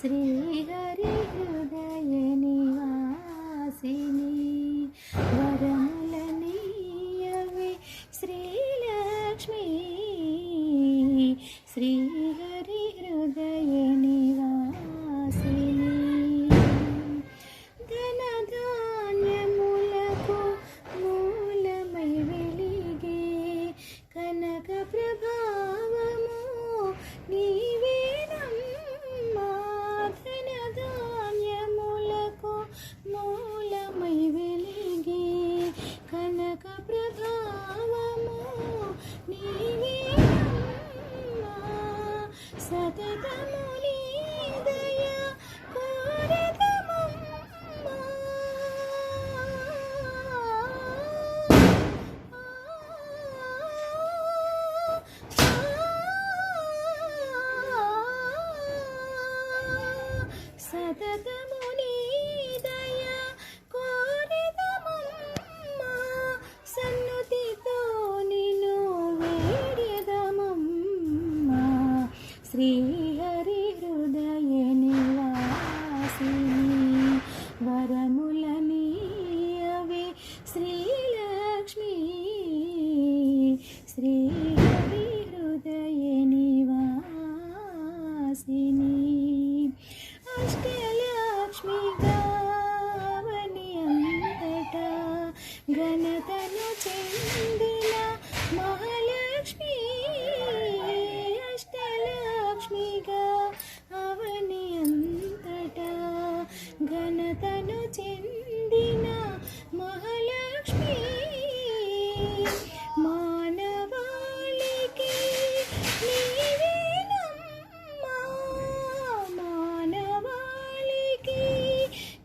శ్రీహరి హృదయ నివాసిని వరములనీయవే శ్రీలక్ష్మి. శ్రీహరి హృదయ నివాసిని ధనధాన్యములకు మూలమై వెలిగే కనక ప్రభావము మూలమై వెలిగి కనక ప్రభావము నీవేనమ్మా సతతము నీ శ్రీహరి హృదయ నివాసిని వరములనీయవే శ్రీలక్ష్మి. శ్రీహరి హృదయ నివాసిని అష్టలక్ష్మి గావని అంతటా ఘనతను చెందిన మహా ఘనతను చెందిన మహాలక్ష్మి. మానవాళికి నీవేనమ్మా మానవాళికి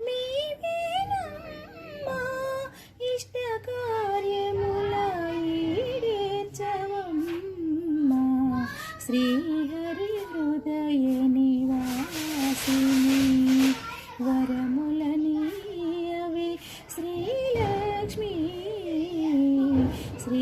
నీవేనమ్మా ఇష్ట కార్యముల ఈడేర్చవమ్మా. శ్రీహరి వరములనీయవే శ్రీలక్ష్మి శ్రీ